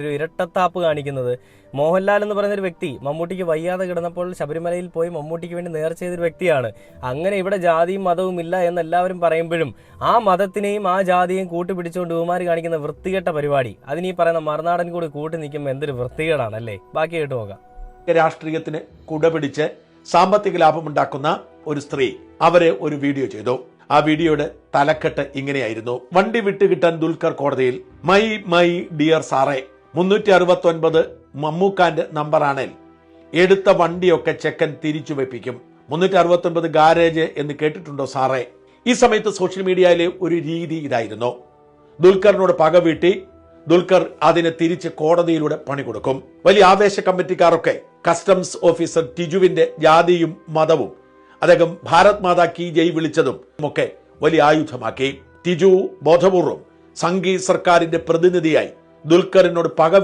ഒരു ഇരട്ടത്താപ്പ് കാണിക്കുന്നത്. മോഹൻലാൽ എന്ന് പറയുന്ന ഒരു വ്യക്തി മമ്മൂട്ടിക്ക് വയ്യാതെ കിടന്നപ്പോൾ ശബരിമലയിൽ പോയി മമ്മൂട്ടിക്ക് വേണ്ടി നേർ ചെയ്തൊരു വ്യക്തിയാണ്. അങ്ങനെ ഇവിടെ ജാതിയും മതവും ഇല്ല എന്ന് എല്ലാവരും പറയുമ്പോഴും ആ മതത്തിനെയും ആ ജാതിയും കൂട്ടുപിടിച്ചുകൊണ്ട് ഉമാര് കാണിക്കുന്ന വൃത്തികെട്ട പരിപാടി. അതിന് പറയുന്ന മറുനാടൻ കൂടി കൂട്ടി നിൽക്കുമ്പോൾ എന്തൊരു വൃത്തികേടാണ് അല്ലേ ബാക്കി കേട്ട് നോക്കാം രാഷ്ട്രീയത്തിന് കുടപിടിച്ച് സാമ്പത്തിക ലാഭമുണ്ടാക്കുന്ന ഒരു സ്ത്രീ അവരെ ഒരു വീഡിയോ ചെയ്തു. ആ വീഡിയോയുടെ തലക്കെട്ട് ഇങ്ങനെയായിരുന്നു. വണ്ടി വിട്ടുകിട്ടാൻ ദുൽഖർ കോടതിയിൽ മൈ മൈ ഡിയർ സാറേ മുന്നൂറ്റി അറുപത്തി ഒൻപത് മമ്മൂക്കാന്റെ നമ്പറാണേൽ. എടുത്ത വണ്ടിയൊക്കെ ചെക്കൻ തിരിച്ചു വെപ്പിക്കും. മുന്നൂറ്റി അറുപത്തി ഒൻപത് ഗാരേജ് എന്ന് കേട്ടിട്ടുണ്ടോ സാറേ? ഈ സമയത്ത് സോഷ്യൽ മീഡിയയിലെ ഒരു രീതി ഇതായിരുന്നു. ദുൽഖറിനോട് പക വീട്ടി ദുൽഖർ അതിനെ തിരിച്ച് കോടതിയിലൂടെ പണി കൊടുക്കും വലിയ ആവേശ കമ്മിറ്റിക്കാരൊക്കെ കസ്റ്റംസ് ഓഫീസർ ടിജുവിന്റെ ജാതിയും മതവും അദ്ദേഹം ഭാരത് മാതാ കി ജയ് വിളിച്ചതും ഒക്കെ വലിയ ആയുധമാക്കി. ടിജു ബോധപൂർവം സംഘി സർക്കാരിന്റെ പ്രതിനിധിയായി ദുൽഖറിനോട് പക